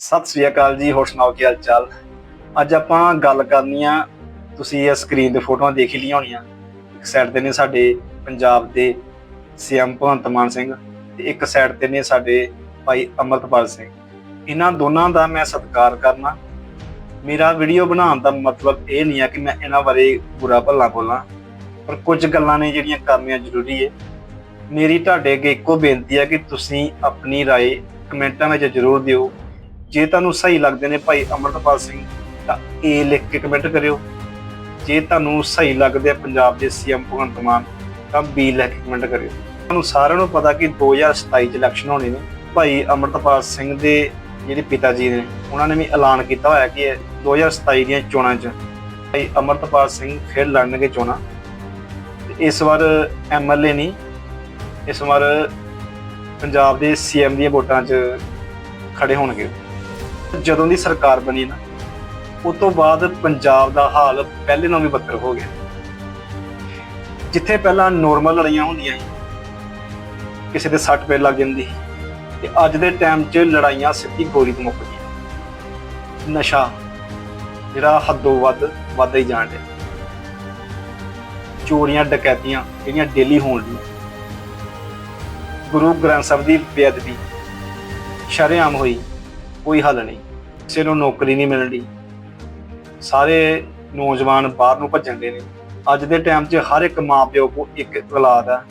ਸਤਿ ਸ੍ਰੀ ਅਕਾਲ ਜੀ ਹੋਰ ਸੁਣਾਓ ਕੀ ਹਾਲ ਚਾਲ ਅੱਜ ਆਪਾਂ ਗੱਲ ਕਰਨੀ ਆ ਤੁਸੀਂ ਇਹ ਸਕਰੀਨ ਤੇ ਫੋਟੋਆਂ ਦੇਖ ਹੀ ਲਈਆਂ ਹੋਣੀਆਂ ਇੱਕ ਸਾਈਡ ਤੇ ਨੇ ਸਾਡੇ ਪੰਜਾਬ ਦੇ ਸੀਐਮ ਭਗਵੰਤ ਮਾਨ ਸਿੰਘ ਤੇ ਇੱਕ ਸਾਈਡ ਤੇ ਨੇ ਸਾਡੇ ਭਾਈ ਅਮਰਤਪਾਲ ਸਿੰਘ ਇਹਨਾਂ ਦੋਨਾਂ ਦਾ ਮੈਂ ਸਤਿਕਾਰ ਕਰਨਾ ਮੇਰਾ ਵੀਡੀਓ ਬਣਾਉਣ ਦਾ ਮਤਲਬ ਇਹ ਨਹੀਂ ਆ ਕਿ ਮੈਂ ਇਹਨਾਂ ਬਾਰੇ ਬੁਰਾ ਭਲਾ ਬੋਲਾਂ ਪਰ ਕੁਝ ਗੱਲਾਂ ਨੇ ਜਿਹੜੀਆਂ ਕਰਨੀਆਂ ਜ਼ਰੂਰੀ ਹੈ ਮੇਰੀ ਤੁਹਾਡੇ ਅੱਗੇ ਇੱਕੋ ਬੇਨਤੀ ਹੈ ਕਿ ਤੁਸੀਂ ਆਪਣੀ رائے ਕਮੈਂਟਾਂ ਵਿੱਚ ਜ਼ਰੂਰ ਦਿਓ ਜੇ ਤੁਹਾਨੂੰ ਸਹੀ ਲੱਗਦੇ ਨੇ ਭਾਈ ਅਮਰਤਪਾਲ ਸਿੰਘ, ਤਾਂ ਏ ਲਿਖ ਕੇ ਕਮੈਂਟ ਕਰਿਓ। ਜੇ ਤੁਹਾਨੂੰ ਸਹੀ ਲੱਗਦੇ ਆ ਪੰਜਾਬ ਦੇ ਸੀਐਮ ਭਗਵੰਤ ਮਾਨ, ਤਾਂ ਬੀ ਲਿਖ ਕੇ ਕਮੈਂਟ ਕਰਿਓ। ਤੁਹਾਨੂੰ ਸਾਰਿਆਂ ਨੂੰ ਪਤਾ ਕਿ 2027 ਚ ਇਲੈਕਸ਼ਨ ਹੋਣੇ ਨੇ। ਭਾਈ ਅਮਰਤਪਾਲ ਸਿੰਘ ਦੇ ਜਿਹੜੇ ਪਿਤਾ ਜੀ ਨੇ, ਉਹਨਾਂ ਨੇ ਵੀ ਐਲਾਨ ਕੀਤਾ ਹੋਇਆ ਕਿ ਇਹ 2027 ਦੀਆਂ ਚੋਣਾਂ 'ਚ ਭਾਈ ਅਮਰਤਪਾਲ ਸਿੰਘ ਫਿਰ ਲੜਨਗੇ ਚੋਣਾਂ। ਇਸ ਵਾਰ ਐਮਐਲਏ ਨਹੀਂ, ਇਸ ਵਾਰ ਪੰਜਾਬ ਦੇ ਸੀਐਮ ਦੀਆਂ ਵੋਟਾਂ 'ਚ ਖੜੇ ਹੋਣਗੇ। ਜਦੋਂ ਦੀ ਸਰਕਾਰ ਬਣੀ ਨਾ ਉਸ ਤੋਂ ਬਾਅਦ ਪੰਜਾਬ ਦਾ ਹਾਲ ਪਹਿਲੇ ਨਾਲੋਂ ਵੀ ਬੱਤਰ ਹੋ ਗਿਆ। ਜਿੱਥੇ ਪਹਿਲਾਂ ਨੋਰਮਲ ਲੜਾਈਆਂ ਹੁੰਦੀਆਂ ਸੀ ਕਿਸੇ ਦੇ ਸੱਟ ਪੇਟ ਲੱਗ ਜਾਂਦੀ ਸੀ, ਤੇ ਅੱਜ ਦੇ ਟਾਈਮ 'ਚ ਲੜਾਈਆਂ ਸਿੱਧੀ ਗੋਲੀ ਤੋਂ ਮੁੱਕ ਗਈਆਂ। ਨਸ਼ਾ ਜਿਹੜਾ ਹੱਦੋਂ ਵੱਧ ਵੱਧਦਾ ਹੀ ਜਾਣ ਡਿਆ। ਚੋਰੀਆਂ ਡਕੈਤੀਆਂ ਜਿਹੜੀਆਂ ਡੇਲੀ ਹੋਣ ਦੀਆਂ ਗੁਰੂ ਗ੍ਰੰਥ ਸਾਹਿਬ ਦੀ ਬੇਅਦਬੀ ਸ਼ਰੇਆਮ ਹੋਈ। ਕੋਈ ਹੱਲ ਨਹੀਂ, ਕਿਸੇ ਨੂੰ ਨੌਕਰੀ ਨਹੀਂ ਮਿਲਣੀ ਸਾਰੇ ਨੌਜਵਾਨ ਬਾਹਰ ਨੂੰ ਭੱਜਣ ਦੇ ਨੇ। ਅੱਜ ਦੇ ਟਾਈਮ 'ਚ ਹਰ ਇੱਕ ਮਾਪਿਓ ਕੋ ਇੱਕ ਔਲਾਦ ਆ।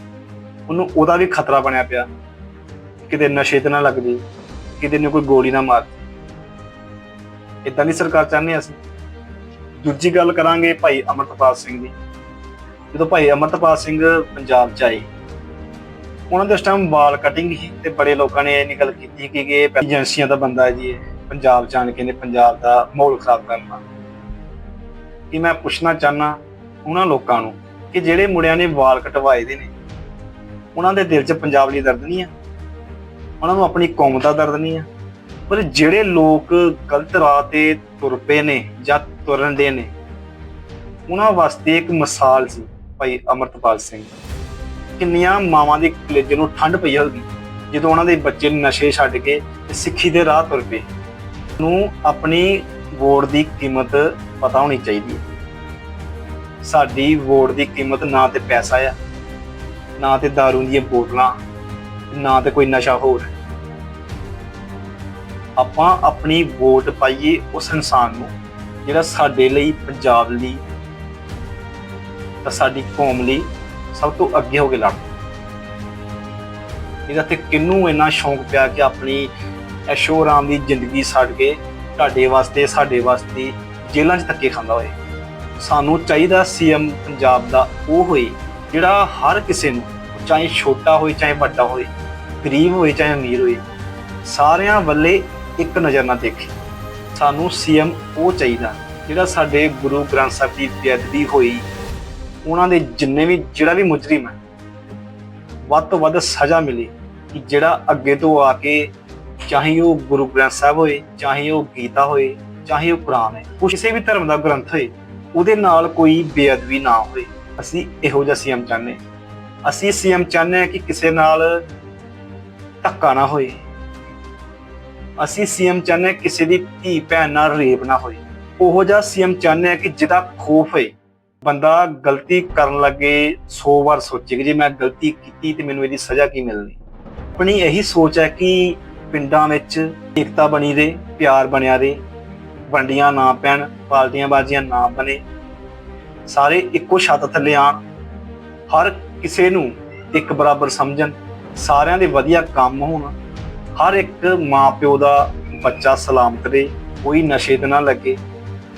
ਉਹਨੂੰ ਉਹਦਾ ਵੀ ਖਤਰਾ ਬਣਿਆ ਪਿਆ। ਕਿਤੇ ਨਸ਼ੇ ਤੇ ਨਾ ਲੱਗ ਜੇ ਕਿਤੇ ਨੂੰ ਕੋਈ ਗੋਲੀ ਨਾ ਮਾਰ ਇਦਾਂ ਦੀ ਸਰਕਾਰ ਚਾਹੁੰਦੇ ਅਸੀਂ। ਦੂਜੀ ਗੱਲ ਕਰਾਂਗੇ ਭਾਈ ਅਮਰਤਪਾਲ ਸਿੰਘ ਦੀ। ਜਦੋਂ ਭਾਈ ਅਮਰਤਪਾਲ ਸਿੰਘ ਪੰਜਾਬ 'ਚ ਆਏ ਉਹਨਾਂ ਦੇ ਉਸ ਟਾਈਮ ਵਾਲ ਕਟਿੰਗ ਸੀ ਤੇ ਬੜੇ ਲੋਕਾਂ ਨੇ ਇਹ ਨਿਕਲ ਕੀਤੀ ਕਿ ਇਹ ਏਜੰਸੀਆਂ ਦਾ ਬੰਦਾ ਹੈ ਜੀ ਇਹ। ਪੰਜਾਬ ਚ ਆਣ ਕੇ ਨੇ ਪੰਜਾਬ ਦਾ ਮਾਹੌਲ ਖਰਾਬ ਕਰਨਾ ਕਿ ਮੈਂ ਪੁੱਛਣਾ ਚਾਹਨਾ ਉਹਨਾਂ ਲੋਕਾਂ ਨੂੰ ਕਿ ਜਿਹੜੇ ਮੁੰਡਿਆਂ ਨੇ ਵਾਲ ਕਟਵਾਏ ਦੇ ਨੇ, ਉਹਨਾਂ ਦੇ ਦਿਲ 'ਚ ਪੰਜਾਬ ਲਈ ਦਰਦ ਨਹੀਂ ਆ? ਉਹਨਾਂ ਨੂੰ ਆਪਣੀ ਕੌਮ ਦਾ ਦਰਦ ਨਹੀਂ ਆ? ਪਰ ਜਿਹੜੇ ਲੋਕ ਗਲਤ ਰਾਹ ਤੇ ਤੁਰ ਪਏ ਨੇ ਜਾਂ ਤੁਰਨ ਦੇ ਨੇ, ਉਹਨਾਂ ਵਾਸਤੇ ਇੱਕ ਮਿਸਾਲ ਸੀ ਭਾਈ ਅਮਰਤਪਾਲ ਸਿੰਘ। ਕਿੰਨੀਆਂ ਮਾਵਾਂ ਦੇ ਕਲੇਜੇ ਨੂੰ ਠੰਡ ਪਈ ਹੋਗੀ ਜਦੋਂ ਉਹਨਾਂ ਦੇ ਬੱਚੇ ਨਸ਼ੇ ਛੱਡ ਕੇ ਸਿੱਖੀ ਦੇ ਰਾਹ ਤੁਰ ਪਏ। ਨੂੰ ਆਪਣੀ ਵੋਟ ਦੀ ਕੀਮਤ ਪਤਾ ਹੋਣੀ ਚਾਹੀਦੀ ਹੈ। ਸਾਡੀ ਵੋਟ ਦੀ ਕੀਮਤ ਨਾ ਤੇ ਪੈਸਾ ਆ, ਨਾ ਤੇ दारू ਦੀਆਂ ਬੋਤਲਾਂ, ਨਾ ਤੇ ਕੋਈ ਨਸ਼ਾ ਹੋਰ। ਆਪਾਂ ਆਪਣੀ ਵੋਟ ਪਾਈਏ ਉਸ ਇਨਸਾਨ ਨੂੰ, ਜਿਹੜਾ ਸਾਡੇ ਲਈ ਪੰਜਾਬ ਲਈ, ਤਾਂ ਸਾਡੀ ਕੌਮ ਲਈ ਸਭ ਤੋਂ ਅੱਗੇ ਹੋ ਕੇ ਲੜ ਇਹਦਾ ਤੇ ਕਿੰਨੂੰ ਇੰਨਾ ਸ਼ੌਂਕ ਪਿਆ ਕਿ ਆਪਣੀ ਐਸ਼ੋ ਆਰਾਮ ਦੀ ਜ਼ਿੰਦਗੀ ਛੱਡ ਕੇ ਤੁਹਾਡੇ ਵਾਸਤੇ, ਸਾਡੇ ਵਾਸਤੇ ਜੇਲ੍ਹਾਂ 'ਚ ਧੱਕੇ ਖਾਂਦਾ ਹੋਏ। ਸਾਨੂੰ ਚਾਹੀਦਾ ਸੀਐਮ ਪੰਜਾਬ ਦਾ ਉਹ ਹੋਏ ਜਿਹੜਾ ਹਰ ਕਿਸੇ ਨੂੰ, ਚਾਹੇ ਛੋਟਾ ਹੋਏ, ਚਾਹੇ ਵੱਡਾ ਹੋਏ, ਗਰੀਬ ਹੋਏ, ਚਾਹੇ ਅਮੀਰ ਹੋਏ, ਸਾਰਿਆਂ ਵੱਲੇ ਇੱਕ ਨਜ਼ਰ ਨਾਲ ਦੇਖੇ। ਸਾਨੂੰ ਸੀਐਮ ਉਹ ਚਾਹੀਦਾ ਜਿਹੜਾ ਸਾਡੇ ਗੁਰੂ ਗ੍ਰੰਥ ਸਾਹਿਬ ਦੀ ਬੇਅਦਬੀ ਹੋਈ ਉਹਨਾਂ ਦੇ ਜਿੰਨੇ ਵੀ, ਜਿਹੜਾ ਵੀ ਮੁਜਰਮ ਹੈ, ਵੱਧ ਤੋਂ ਵੱਧ ਸਜ਼ਾ ਮਿਲੇ ਕਿ ਜਿਹੜਾ ਅੱਗੇ ਤੋਂ ਆ ਕੇ ਚਾਹੇ ਉਹ ਗੁਰੂ ਗ੍ਰੰਥ ਸਾਹਿਬ ਹੋਏ, ਚਾਹੇ ਉਹ ਗੀਤਾ ਹੋਏ, ਚਾਹੇ ਉਹ ਕੁਰਾਨ ਹੈ ਕਿਸੇ ਵੀ ਧਰਮ ਦਾ ਗ੍ਰੰਥ ਹੋਏ, ਉਹਦੇ ਨਾਲ ਕੋਈ ਬੇਅਦਬੀ ਨਾ ਹੋਏ ਅਸੀਂ ਇਹੋ ਜਿਹਾ ਸੀਐਮ ਚਾਹੁੰਦੇ ਹਾਂ। ਅਸੀਂ ਸੀਐਮ ਚਾਹੁੰਦੇ ਹਾਂ ਕਿ ਕਿਸੇ ਨਾਲ ਧੱਕਾ ਨਾ ਹੋਏ। ਅਸੀਂ ਸੀਐਮ ਚਾਹੁੰਦੇ ਹਾਂ ਕਿਸੇ ਦੀ ਧੀ, ਭੈਣ ਨਾਲ ਰੇਪ ਨਾ ਹੋਏ। ਉਹੋ ਜਿਹਾ ਸੀਐਮ ਚਾਹੁੰਦੇ ਹਾਂ ਕਿ ਜਿਹਦਾ ਖੋਫ ਹੋਏ। ਬੰਦਾ ਗਲਤੀ ਕਰਨ ਲੱਗੇ 100 ਵਾਰ ਸੋਚੇ ਕਿ ਜੇ ਮੈਂ ਗਲਤੀ ਕੀਤੀ ਤੇ ਮੈਨੂੰ ਇਹਦੀ ਸਜ਼ਾ ਕੀ ਮਿਲਣੀ? ਆਪਣੀ ਇਹੀ ਸੋਚ ਹੈ ਕਿ ਪਿੰਡਾਂ ਵਿੱਚ ਏਕਤਾ ਬਣੀ ਰਹੇ, ਪਿਆਰ ਬਣਿਆ ਰਹੇ, ਵੰਡੀਆਂ ਨਾ ਪੈਣ ਪਾਲਟੀਆਂ ਬਾਜ਼ੀਆਂ ਨਾ ਬਣੇ, ਸਾਰੇ ਇੱਕੋ ਛੱਤ ਥੱਲੇ ਆਣ ਹਰ ਕਿਸੇ ਨੂੰ ਇੱਕ ਬਰਾਬਰ ਸਮਝਣ, ਸਾਰਿਆਂ ਦੇ ਵਧੀਆ ਕੰਮ ਹੋਣ, ਹਰ ਇੱਕ ਮਾਂ ਪਿਓ ਦਾ ਬੱਚਾ ਸਲਾਮਤ ਰਹੇ, ਕੋਈ ਨਸ਼ੇ ਤੇ ਨਾ ਲੱਗੇ।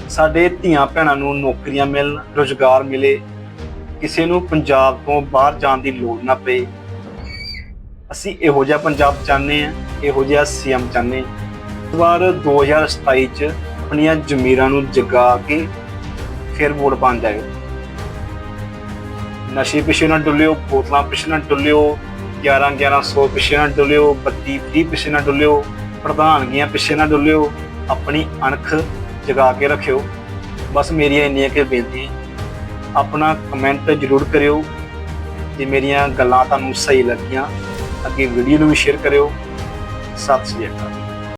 ਸਾਡੇ ਧੀਆਂ ਭੈਣਾਂ ਨੂੰ ਨੌਕਰੀਆਂ ਮਿਲਣ, ਰੋਜ਼ਗਾਰ ਮਿਲੇ, ਕਿਸੇ ਨੂੰ ਪੰਜਾਬ ਤੋਂ ਬਾਹਰ ਜਾਣ ਦੀ ਲੋੜ ਨਾ ਪਏ ਅਸੀਂ ਇਹੋ ਜਿਹਾ ਪੰਜਾਬ ਚਾਹੁੰਦੇ ਆ ਇਹੋ ਜਿਹਾ ਸੀਐਮ ਚਾਹੁੰਦੇ ਹਾਂ। ਇਸ ਵਾਰ 2027 ਚ ਆਪਣੀਆਂ ਜ਼ਮੀਰਾਂ ਨੂੰ ਜਗਾ ਕੇ ਫਿਰ ਵੋਟ ਪਾਉਣ ਜਾਇਓ ਨਸ਼ੇ ਪਿੱਛੇ ਨਾ ਡੁੱਲਿਓ, ਬੋਤਲਾਂ ਪਿੱਛੇ ਨਾ ਡੁੱਲਿਓ 11 1100 ਪਿੱਛੇ ਨਾ ਡੁੱਲਿਓ 32 30 ਪਿੱਛੇ ਨਾ ਡੁੱਲਿਓ, ਪ੍ਰਧਾਨਗੀਆਂ ਪਿੱਛੇ ਨਾ ਡੁੱਲਿਓ, ਆਪਣੀ ਅਣਖ ਜਗਾ ਕੇ ਰੱਖਿਓ। ਬਸ ਮੇਰੀਆਂ ਇੰਨੀਆਂ ਕਿ ਬੇਨਤੀ ਆਪਣਾ ਕਮੈਂਟ ਜ਼ਰੂਰ ਕਰਿਓ ਜੇ ਮੇਰੀਆਂ ਗੱਲਾਂ ਤੁਹਾਨੂੰ ਸਹੀ ਲੱਗੀਆਂ। ਅੱਗੇ ਵੀਡੀਓ ਨੂੰ ਵੀ ਸ਼ੇਅਰ ਕਰਿਓ। ਸਤਿ ਸ਼੍ਰੀ ਅਕਾਲ।